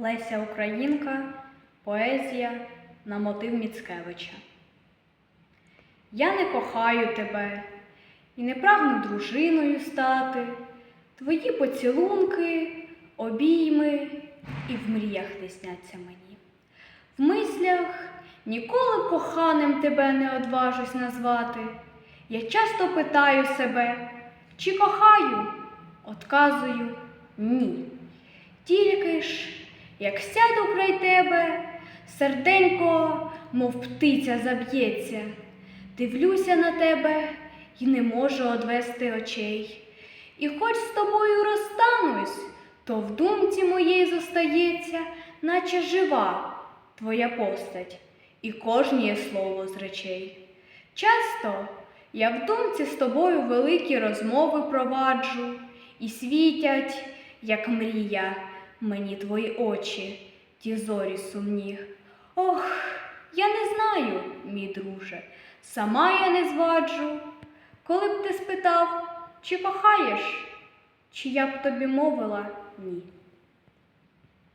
Леся Українка, поезія на мотив Міцкевича. Я не кохаю тебе і не прагну дружиною стати. Твої поцілунки, обійми і в мріях не сняться мені. В мислях ніколи коханим тебе не одважусь назвати. Я часто питаю себе, чи кохаю? Отказую як сяду край тебе, серденько, мов птиця заб'ється, дивлюся на тебе і не можу одвести очей. І хоч з тобою розстанусь, то в думці моїй зостається, наче жива твоя постать і кожніє слово з речей. Часто я в думці з тобою великі розмови проваджу, і світять, як мрія, мені твої очі, ті зорі сумні. Ох, я не знаю, мій друже, сама я не зваджу. Коли б ти спитав, чи кохаєш, чи я б тобі мовила ні.